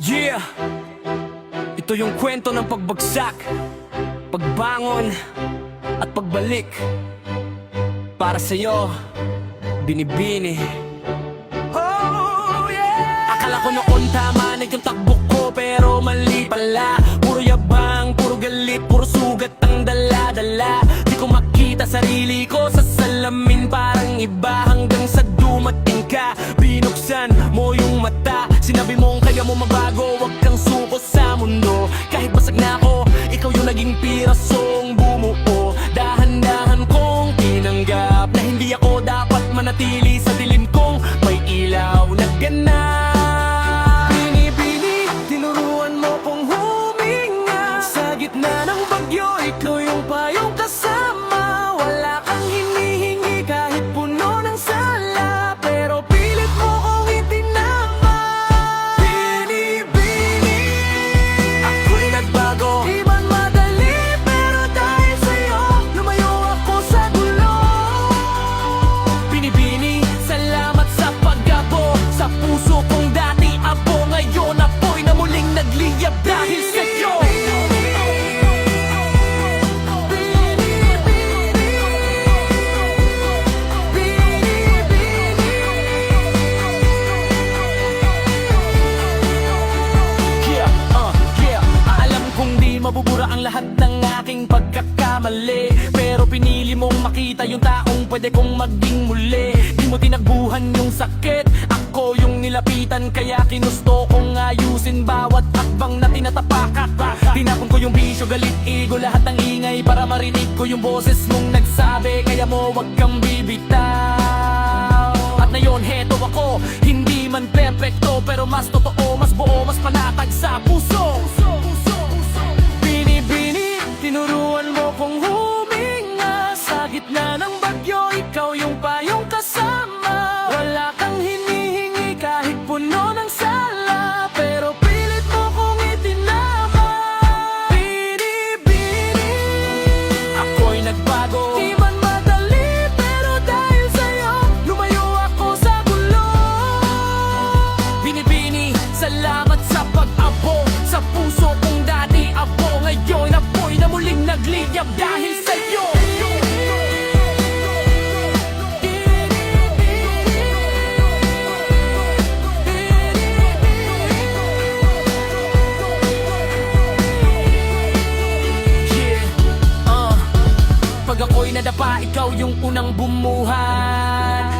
Yeah! Ito yung kwento ng pagbagsak, pagbangon, at pagbalik. Para sa'yo, binibini. Oh, yeah! Akala ko noon tama na yung takbo ko, pero mali pala. Puro yabang, puro galit, puro sugat ang dala-dala. Di ko makita sarili ko sa salamin, parang iba hanggang sa dumating ka. Binuksan mo sinabi mong kaya mo magbago, wag kang suko sa mundo. Kahit basag na ako, ikaw yung naging pirasong bumuo. Dahan-dahan kong tinanggap na hindi ako dapat manatili sa dilim kong may ilaw na ganap. Binibini, tinuruan mo kong huminga Sa gitna ng bagyo, mabubura ang lahat ng aking pagkakamali. Pero pinili mong makita yung taong pwede kong maging muli. Di mo tinagbuhan yung sakit Ako yung nilapitan. Kaya kinusto kong ayusin Bawat hakbang na tinatapakat Tinapon ko yung bisyo, galit, ego Lahat ng ingay. Para marinig ko yung boses mong nagsabi Kaya mo wag kang bibitaw. At ngayon heto ako Hindi man perfecto Pero mas totoo, mas buo, mas panatag sa puso nagliyab dahil sa'yo Yeah, uh. Pag ako'y nadapa, ikaw yung unang bumuhan